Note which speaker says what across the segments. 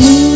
Speaker 1: నీ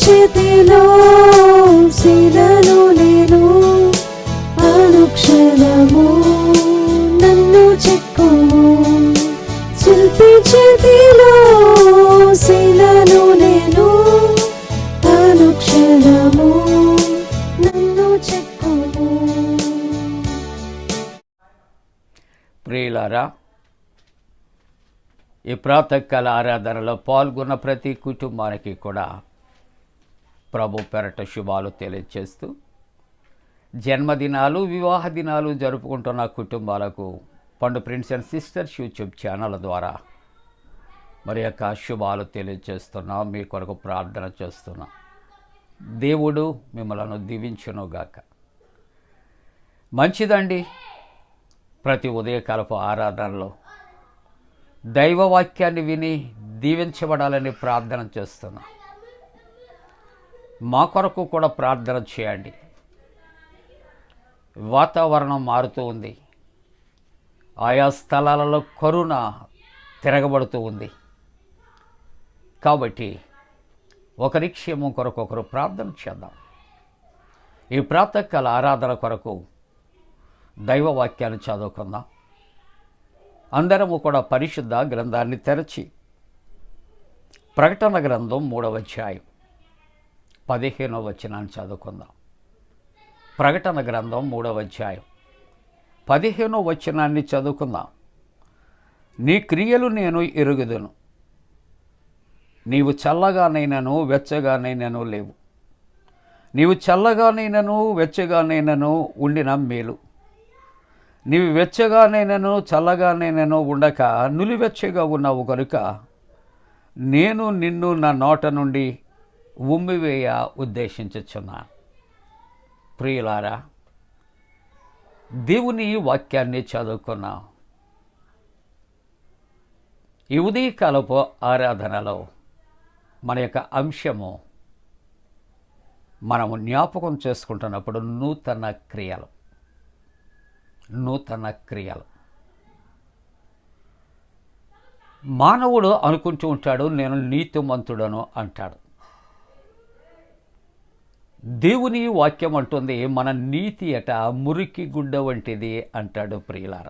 Speaker 1: చేతిలో శిలను నేను అనుక్షణము నన్ను చెక్కుము. శిల్పి చేతిలో శిలను నేను అనుక్షణము నన్ను చెక్కుము.
Speaker 2: ప్రియులారా ఈ ప్రాతకాల ఆరాధనలో పాల్గొన్న ప్రతి కుటుంబానికి కూడా ప్రభు పెరట శుభాలు తెలియజేస్తూ జన్మదినాలు వివాహ దినాలు జరుపుకుంటున్న కుటుంబాలకు పండు prince and sisters YouTube channel ద్వారా మరి యొక్క శుభాలు తెలియజేస్తున్నాం మీ కొరకు ప్రార్థన చేస్తున్నాం. దేవుడు మిమ్మలను దీవించునుగాక. మంచిదండి. ప్రతి ఉదయకాలపు ఆరాధనలో దైవవాక్యాన్ని విని దీవించబడాలని ప్రార్థన చేస్తున్నాం. మా కొరకు కూడా ప్రార్థన చేయండి. వాతావరణం మారుతూ ఉంది. ఆయా స్థలాలలో కరుణ తిరగబడుతూ ఉంది. కాబట్టి ఒకరి క్షేమం కొరకు ఒకరు ప్రార్థన చేద్దాం. ఈ ప్రాతకాల ఆరాధన కొరకు దైవవాక్యాన్ని చదువుకుందాం. అందరము కూడా పరిశుద్ధ గ్రంథాన్ని తెరచి ప్రకటన గ్రంథం మూడవ అధ్యాయం. పదిహేనో వచనాన్ని చదువుకుందాం. ప్రకటన గ్రంథం మూడవ అధ్యాయం. పదిహేనో వచనాన్ని చదువుకుందాం. నీ క్రియలు నేను ఎరుగుదును. నీవు చల్లగానైనను వెచ్చగానైనను లేవు. నీవు చల్లగానైనను వెచ్చగానైనను ఉండిన మేలు. నీవు వెచ్చగానైనను చల్లగానైనను ఉండక నులివెచ్చగా ఉన్నావు కనుక నేను నిన్ను నా నోట నుండి ఉమ్మివేయ ఉద్దేశించుచున్నాను ప్రియులారా దేవుని వాక్యాన్ని చదువుకున్నాం. ఈ ఉదయకాలపు ఆరాధనలో మన యొక్క అంశము మనము జ్ఞాపకం చేసుకుంటున్నప్పుడు నూతన క్రియలు. నూతన క్రియలు. మానవుడు అనుకుంటూ ఉంటాడు నేను నీతిమంతుడను అంటాడు. దేవుని వాక్యం అంటుంది మన నీతి అట మురికి గుడ్డ వంటిది అంటాడు ప్రియులార.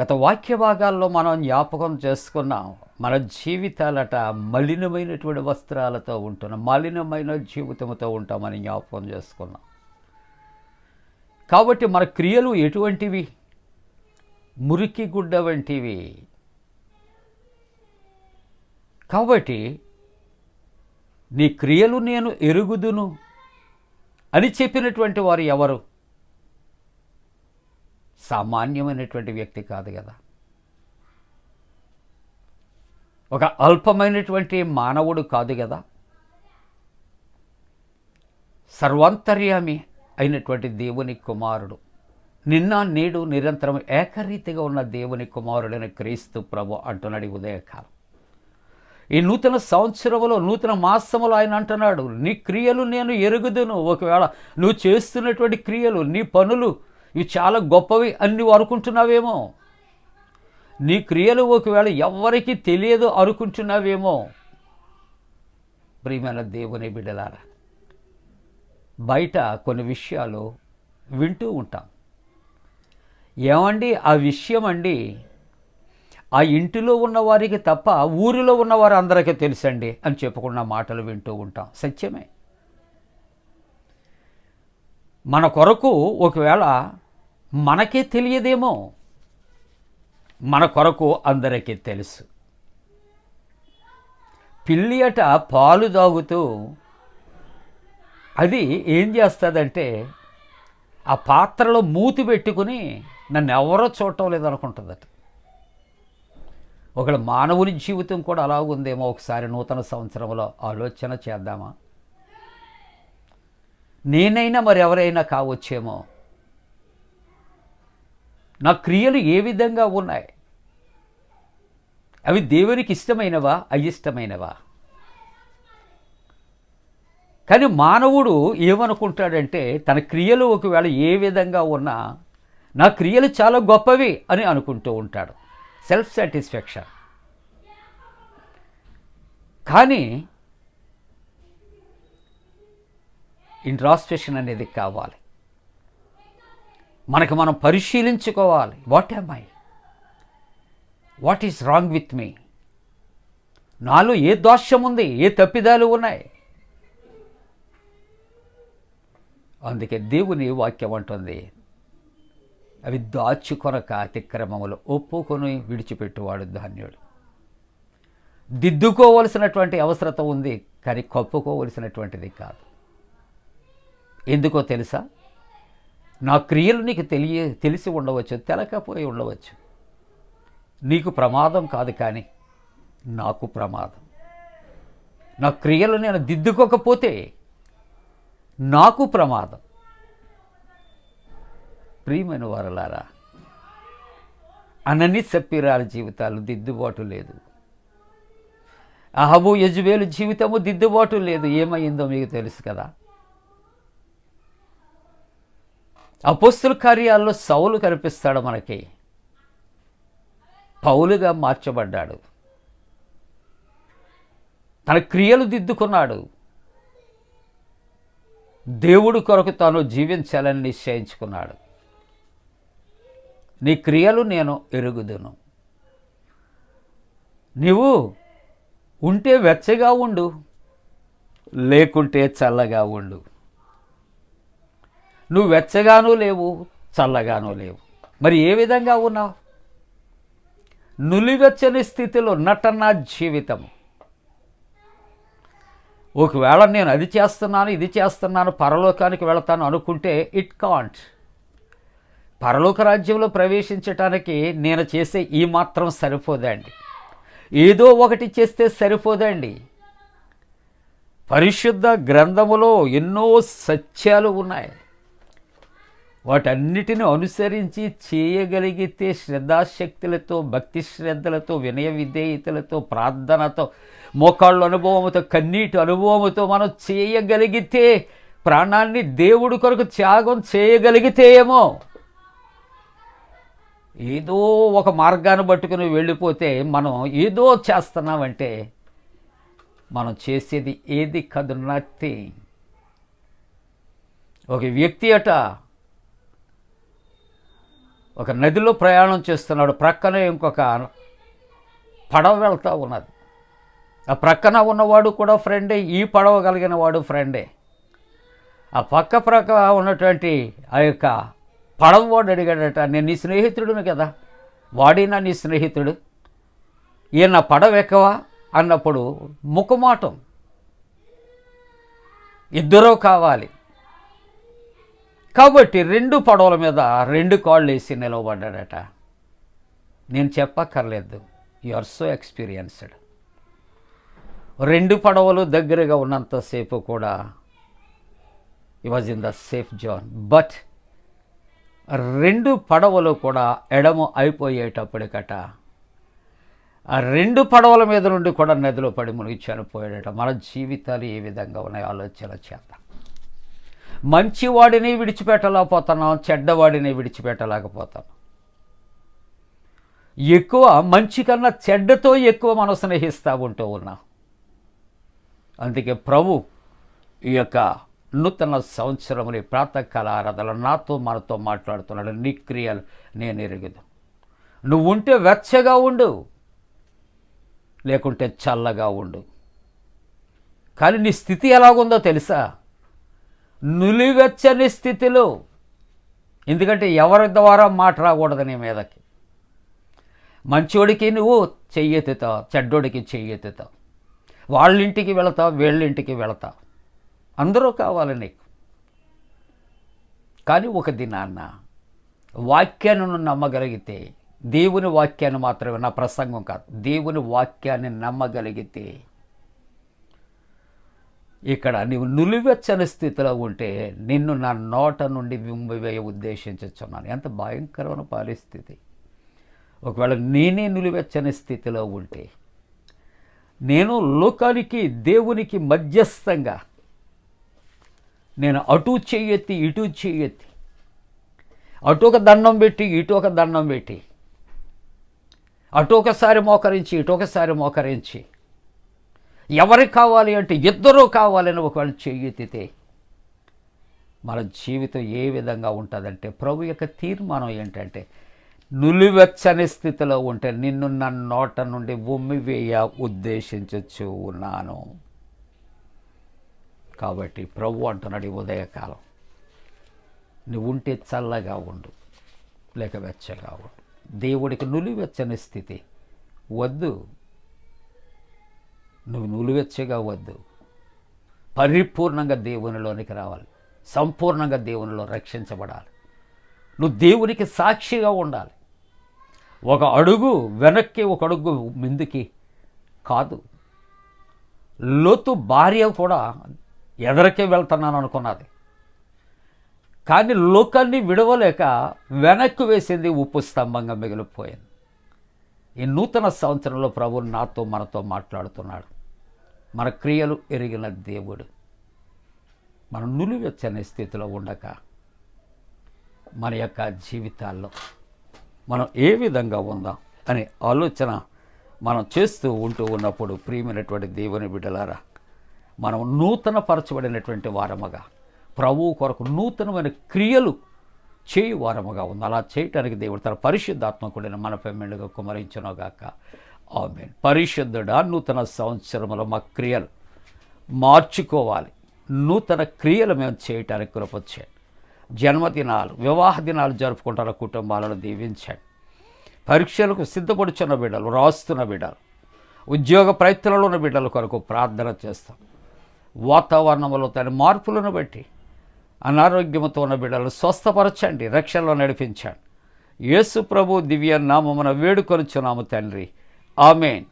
Speaker 2: గత వాక్య భాగాల్లో మనం జ్ఞాపకం చేసుకున్నాం మన జీవితాలట మలినమైనటువంటి వస్త్రాలతో ఉంటున్నాం మలినమైన జీవితంతో ఉంటామని జ్ఞాపకం చేసుకున్నాం. కాబట్టి మన క్రియలు ఎటువంటివి? మురికి గుడ్డ వంటివి. కాబట్టి నీ క్రియలు నేను ఎరుగుదును అని చెప్పినటువంటి వారు ఎవరు? సామాన్యమైనటువంటి వ్యక్తి కాదు కదా. ఒక అల్పమైనటువంటి మానవుడు కాదు కదా. సర్వాంతర్యామి అయినటువంటి దేవుని కుమారుడు. నిన్న నేడు నిరంతరం ఏకరీతిగా ఉన్న దేవుని కుమారుడైన క్రీస్తు ప్రభు అంటున్నాడు ఉదయకాలం. ఈ నూతన సంవత్సరంలో నూతన మాసములో ఆయన అంటున్నాడు నీ క్రియలు నేను ఎరుగుదును. ఒకవేళ నువ్వు చేస్తున్నటువంటి క్రియలు నీ పనులు ఇవి చాలా గొప్పవి అని నువ్వు అనుకుంటున్నావేమో. నీ క్రియలు ఒకవేళ ఎవ్వరికీ తెలియదు అనుకుంటున్నావేమో. ప్రియమైన దేవుని బిడ్డలారా బయట కొన్ని విషయాలు వింటూ ఉంటాం. ఏమండి? ఆ విషయం అండి ఆ ఇంటిలో ఉన్నవారికి తప్ప ఊరిలో ఉన్నవారు అందరికీ తెలుసండి అని చెప్పుకున్న మాటలు వింటూ ఉంటాం. సత్యమే. మన కొరకు ఒకవేళ మనకే తెలియదేమో మన కొరకు అందరికీ తెలుసు. పిల్లి అట పాలు తాగుతూ అది ఏం చేస్తుందంటే ఆ పాత్రలో మూతి పెట్టుకుని నన్ను ఎవరో చూడటం లేదనుకుంటుందట. ఒకవేళ మానవుని జీవితం కూడా అలా ఉందేమో ఒకసారి నూతన సంవత్సరంలో ఆలోచన చేద్దామా? నేనైనా మరి ఎవరైనా కావచ్చేమో? నా క్రియలు ఏ విధంగా ఉన్నాయి? అవి దేవునికి ఇష్టమైనవా? అయిష్టమైనవా? కానీ మానవుడు ఏమనుకుంటాడంటే తన క్రియలు ఒకవేళ ఏ విధంగా ఉన్నా నా క్రియలు చాలా గొప్పవి అని అనుకుంటూ ఉంటాడు. సెల్ఫ్ సాటిస్ఫాక్షన్ కానీ ఇంట్రాస్పెక్షన్ అనేది కావాలి. మనకు మనం పరిశీలించుకోవాలి. What am I what is wrong with me నాలో ఏ దోషం ఉంది? ఏ తప్పిదాలు ఉన్నాయి? అందుకే దేవుని వాక్యం అంటుంది అవి దాచుకొనక అతిక్రమములు ఒప్పుకొని విడిచిపెట్టువాడు ధాన్యుడు. దిద్దుకోవలసినటువంటి అవసరత ఉంది కానీ కప్పుకోవలసినటువంటిది కాదు. ఎందుకో తెలుసా? నా క్రియలు నీకు తెలియ తెలిసి ఉండవచ్చు తెలకపోయి ఉండవచ్చు. నీకు ప్రమాదం కాదు కానీ నాకు ప్రమాదం. నా క్రియలు నేను దిద్దుకోకపోతే నాకు ప్రమాదం. ప్రియమైన వారలారా అనని సప్పిరాల జీవితాలు దిద్దుబాటు లేదు. అహబు యజువేలు జీవితము దిద్దుబాటు లేదు. ఏమైందో మీకు తెలుసు కదా. అపోస్తుల కార్యాల్లో సౌలు కనిపిస్తాడు మనకి. పౌలుగా మార్చబడ్డాడు. తన క్రియలు దిద్దుకున్నాడు. దేవుడు కొరకు తాను జీవించాలని నిశ్చయించుకున్నాడు. నీ క్రియలు నేను ఎరుగుదును. నీవు ఉంటే వెచ్చగా ఉండు లేకుంటే చల్లగా ఉండు. నువ్వు వెచ్చగానూ లేవు చల్లగానూ లేవు. మరి ఏ విధంగా ఉన్నావు? నులివెచ్చని స్థితిలో నటన జీవితం ఒకవేళ నేను అది చేస్తున్నాను ఇది చేస్తున్నాను పరలోకానికి వెళతాను అనుకుంటే ఇట్ కాంట్ పరలోక రాజ్యంలో ప్రవేశించటానికి నేను చేసే ఈ మాత్రం సరిపోదండి. ఏదో ఒకటి చేస్తే సరిపోదండి. పరిశుద్ధ గ్రంథములో ఎన్నో సత్యాలు ఉన్నాయి. వాటన్నిటిని అనుసరించి చేయగలిగితే శ్రద్ధాశక్తులతో భక్తి శ్రద్ధలతో వినయ విధేయతలతో ప్రార్థనతో మోకాళ్ళ అనుభవంతో కన్నీటి అనుభవంతో మనం చేయగలిగితే ప్రాణాన్ని దేవుడి కొరకు త్యాగం చేయగలిగితే ఏమో? ఏదో ఒక మార్గాన్ని పట్టుకుని వెళ్ళిపోతే మనం ఏదో చేస్తున్నామంటే మనం చేసేది ఏది కాదు నథింగ్ ఒక వ్యక్తి అట ఒక నదిలో ప్రయాణం చేస్తున్నాడు ప్రక్కనే ఇంకొక పడవ వెళ్తూ ఉన్నది. ఆ ప్రక్కన ఉన్నవాడు కూడా ఫ్రెండే ఈ పడవ కలిగిన వాడు ఫ్రెండే ఆ పక్క ప్రక్క ఉన్నటువంటి ఆ యొక్క పడవవాడు అడిగాడట నేను నీ స్నేహితుడును కదా. వాడైనా నీ స్నేహితుడు. ఈయన పడవ ఎక్కవా అన్నప్పుడు ముఖమాటం. ఇద్దరూ కావాలి. కాబట్టి రెండు పడవల మీద రెండు కాళ్ళు వేసి నిలవబడ్డాడట. నేను చెప్పక్కర్లేదు. యు ఆర్ సో ఎక్స్పీరియన్స్డ్ రెండు పడవలు దగ్గరగా ఉన్నంతసేపు కూడా ఈ was in the safe zone but రెండు పడవలు కూడా ఎడము అయిపోయేటప్పటికట. ఆ రెండు పడవల మీద నుండి కూడా నదిలో పడి మునిగి చనిపోయాడట. మన జీవితాలు ఏ విధంగా ఉన్నాయి ఆలోచన చేత మంచివాడిని విడిచిపెట్టలేకపోతున్నాం చెడ్డవాడిని విడిచిపెట్టలేకపోతాం. ఎక్కువ మంచి కన్నా చెడ్డతో ఎక్కువ మనం స్నేహిస్తూ ఉంటూ ఉన్నాం. అందుకే ప్రభు ఈ యొక్క నూతన సంవత్సరముని ప్రాతకాల ఆరాధన నాతో మనతో మాట్లాడుతున్నాడు. నీ క్రియలు నేను ఎరుగుదు నువ్వు ఉంటే వెచ్చగా ఉండు లేకుంటే చల్లగా ఉండు. కానీ నీ స్థితి ఎలాగుందో తెలుసా? నులివెచ్చని స్థితిలో. ఎందుకంటే ఎవరి ద్వారా మాట రాకూడదు నీ మీదకి. మంచోడికి నువ్వు చెయ్యెత్తుతావు చెడ్డోడికి చెయ్యెత్తుతావు. వాళ్ళ ఇంటికి వెళతావు వీళ్ళ ఇంటికి వెళతావు. అందరూ కావాలి నీకు. కానీ ఒక దినాన్న వాక్యాన్ని నమ్మగలిగితే దేవుని వాక్యాన్ని మాత్రమే నా ప్రసంగం కాదు దేవుని వాక్యాన్ని నమ్మగలిగితే ఇక్కడ నీవు నులివెచ్చని స్థితిలో ఉంటే నిన్ను నా నోట నుండి వింబివేయ ఉద్దేశించున్నాను ఎంత భయంకరమైన పరిస్థితి. ఒకవేళ నేనే నులివెచ్చని స్థితిలో ఉంటే నేను లోకానికి దేవునికి మధ్యస్థంగా నేను అటు చెయ్యెత్తి ఇటు చెయ్యెత్తి. అటు ఒక దండం పెట్టి ఇటు ఒక దండం పెట్టి. అటు ఒకసారి మోకరించి ఇటు ఒకసారి మోకరించి. ఎవరికి కావాలి అంటే ఇద్దరూ కావాలని ఒకవేళ చెయ్యెత్తితే మన జీవితం ఏ విధంగా ఉంటుందంటే ప్రభు యొక్క తీర్మానం ఏంటంటే నులివెచ్చని స్థితిలో ఉంటే నిన్ను నా నోట నుండి ఉమ్మివేయ ఉద్దేశించచ్చు ఉన్నాను. కాబట్టి ప్రభు అంటున్నాడు ఈ ఉదయకాలం. నువ్వు ఉంటే చల్లగా ఉండు లేక వెచ్చగా ఉండు. దేవుడికి నులివెచ్చని స్థితి. వద్దు. నువ్వు నులివెచ్చగా వద్దు. పరిపూర్ణంగా దేవునిలోనికి రావాలి. సంపూర్ణంగా దేవునిలో రక్షించబడాలి. నువ్వు దేవునికి సాక్షిగా ఉండాలి. ఒక అడుగు వెనక్కి ఒక అడుగు ముందుకి కాదు. లోతు భార్య కూడా ఎదరికే వెళ్తున్నాను అనుకున్నది. కానీ లోకాన్ని విడవలేక వెనక్కి వేసింది ఉప్పు స్తంభంగా మిగిలిపోయింది. ఈ నూతన సంవత్సరంలో ప్రభు నాతో మనతో మాట్లాడుతున్నాడు. మన క్రియలు ఎరిగిన దేవుడు. మనం నులివెచ్చని స్థితిలో ఉండక మన యొక్క జీవితాల్లో మనం ఏ విధంగా ఉందాం అనే ఆలోచన మనం చేస్తూ ఉంటూ ఉన్నప్పుడు ప్రియమైనటువంటి దేవుని బిడ్డలారా మనం నూతన పరచబడినటువంటి వారముగా ప్రభువు కొరకు నూతనమైన క్రియలు చేయు వారముగా ఉంది. అలా చేయటానికి దేవుడు తన పరిశుద్ధాత్మ కూడా మన పెమ్మెండుగా కుమరించనుగాక ఆమె పరిశుద్ధుడా నూతన సంవత్సరంలో మా క్రియలు మార్చుకోవాలి. నూతన క్రియలు మేము చేయటానికి కృపొచ్చాయి జన్మదినాలు వివాహ దినాలు జరుపుకుంటున్న కుటుంబాలను దీవించండి. పరీక్షలకు సిద్ధపడుచున్న బిడ్డలు రాస్తున్న బిడ్డలు ఉద్యోగ ప్రయత్నాలు ఉన్న బిడ్డల కొరకు ప్రార్థన చేస్తాం. వాతావరణంలో తన మార్పులను బట్టి అనారోగ్యంతో ఉన్న బిడ్డలు స్వస్థపరచండి రక్షణలో నడిపించండి. యేసు ప్రభు దివ్య నామమున వేడుకొనుచున్నాము తండ్రి. ఆమెన్.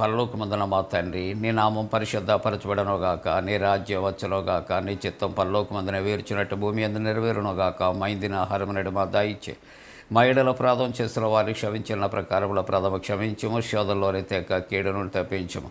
Speaker 2: పరలోకమందున మా తండ్రి నీ నామం పరిశుద్ధపరచబడనుగాక నీ రాజ్యం వచ్చునుగాక నీ చిత్తం పరలోకమందున వేర్చినట్టు భూమి అందు నెరవేరునుగాక. మైందిన ఆహారం నడు మా దాయిచ్చే మా ఎడల ప్రాధం చేసిన వారికి క్షమించిన ప్రకారంలో ప్రథమ క్షమించము శోధంలోని తెక్క కీడును తప్పించము.